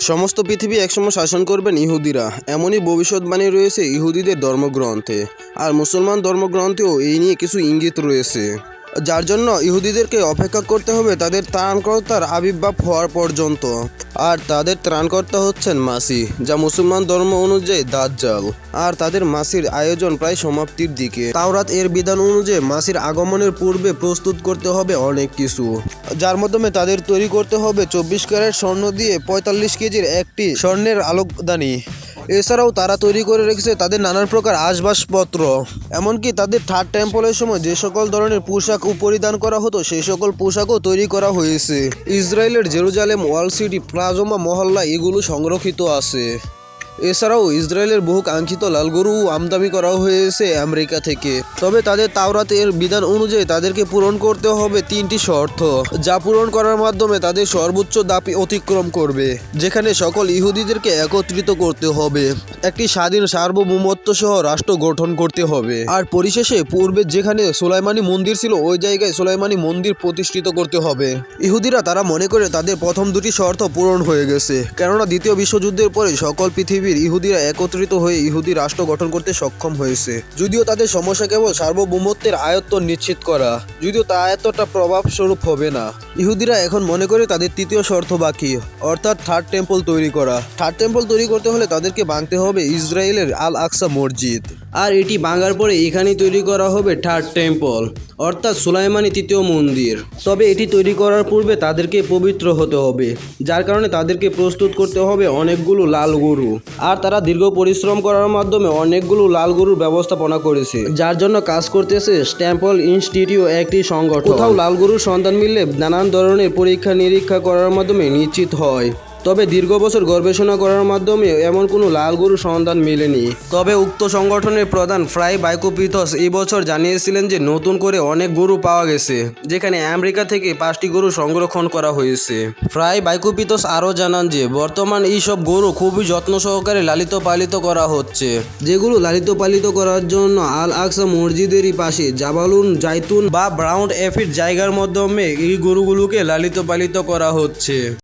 সমস্ত পৃথিবী একসময় শাসন করবেন ইহুদিরা। এমনই ভবিষ্যৎবাণী রয়েছে ইহুদিদের ধর্মগ্রন্থে। আর মুসলমান ধর্মগ্রন্থেও এই নিয়ে কিছু ইঙ্গিত রয়েছে। যার জন্য ইহুদিদেরকে অপেক্ষা করতে হবে তাদের ত্রাণকর্তার আবির্ভাব হওয়ার পর্যন্ত। আর তাদের ত্রাণকর্তা হচ্ছেন মাসি, যা মুসলমান ধর্ম অনুযায়ী দাজ্জাল। আর তাদের মাসির আয়োজন প্রায় সমাপ্তির দিকে। তাওরাত এর বিধান অনুযায়ী মাসির আগমনের পূর্বে প্রস্তুত করতে হবে অনেক কিছু, যার মাধ্যমে তাদের তৈরি করতে হবে চব্বিশ ক্যারেট স্বর্ণ দিয়ে পঁয়তাল্লিশ কেজির একটি স্বর্ণের আলোকদানি। এছাড়াও তারা তৈরি করে রেখেছে তাদের নানান প্রকার আসবাসপত্র। এমনকি তাদের থার্ড টেম্পলের সময় যে সকল ধরনের পোশাক পরিধান করা হতো, সেই সকল পোশাকও তৈরি করা হয়েছে। ইসরায়েলের জেরুজালেম, ওয়াল সিটি, প্লাজমা, মহল্লা এগুলো সংরক্ষিত আছে। এছাড়াও ইসরায়েলের বহু কাঙ্ক্ষিত লাল গরু আমদানি করা হয়েছে আমেরিকা থেকে। তবে তাদের তাওরাতের বিধান অনুযায়ী তাদেরকে পূরণ করতে হবে তিনটি শর্ত, যা পূরণ করার মাধ্যমে তাদের সর্বোচ্চ দাপি অতিক্রম করবে, যেখানে সকল ইহুদিদেরকে একত্রিত করতে হবে। একটি স্বাধীন সার্বভৌমত্ব সহ রাষ্ট্র গঠন করতে হবে। আর পরিশেষে পূর্বে যেখানে সোলাইমানি মন্দির ছিল, ওই জায়গায় সোলাইমানি মন্দির প্রতিষ্ঠিত করতে হবে। ইহুদিরা তারা মনে করে তাদের প্রথম দুটি শর্ত পূরণ হয়ে গেছে, কেননা দ্বিতীয় বিশ্বযুদ্ধের পরে সকল পৃথিবীর ইহুদিরা একত্রিত হয়ে ইহুদি রাষ্ট্র গঠন করতে সক্ষম হয়েছে। যদিও তাদের সমস্যা কেবল সার্বভৌমত্বের আয়ত্ত নিশ্চিত করা, যদিও তা আয়ত্তটা প্রভাবস্বরূপ হবে না। ইহুদিরা এখন মনে করে তাদের তৃতীয় শর্ত বাকি, অর্থাৎ থার্ড টেম্পল তৈরি করা। থার্ড টেম্পল তৈরি করতে হলে তাদেরকে ভাঙতে হবে ইসরায়েলের আল আকসা মসজিদ। আর এটি ভাঙার পরে এখানেই তৈরি করা হবে থার্ড টেম্পল, অর্থাৎ সুলাইমানি তৃতীয় মন্দির। তবে এটি তৈরি করার পূর্বে তাদেরকে পবিত্র হতে হবে, যার কারণে তাদেরকে প্রস্তুত করতে হবে অনেকগুলো লাল গরু। আর তারা দীর্ঘ পরিশ্রম করার মাধ্যমে অনেকগুলো লাল গরুর ব্যবস্থাপনা করেছে, যার জন্য কাজ করতেছে স্ট্যাম্পল ইনস্টিটিউট একটি সংগঠন। কোথাও লাল গরুর সন্তান মিললে নানান ধরনের পরীক্ষা নিরীক্ষা করার মাধ্যমে নিশ্চিত হয়। তবে দীর্ঘ বছর গবেষণা করার মাধ্যমে এমন কোনো লাল গরুর সন্ধান মেলেনি। তবে উক্ত সংগঠনের প্রধান ফ্রাই বাইকোপিথস এই বছর জানিয়েছিলেন যে নতুন করে অনেক গরু পাওয়া গেছে যেখানে আমেরিকা থেকে পাঁচটি গরু সংরক্ষণ করা হয়েছে। ফ্রাই বাইকোপিথস আরও জানান যে বর্তমান এইসব গরু খুবই যত্ন সহকারে লালিত পালিত করা হচ্ছে। যেগুলো লালিত পালিত করার জন্য আল আকসা মসজিদেরই পাশে জাবালুন জাইতুন বা ব্রাউন এফিট জায়গার মাধ্যমে এই গরুগুলোকে লালিত পালিত করা হচ্ছে।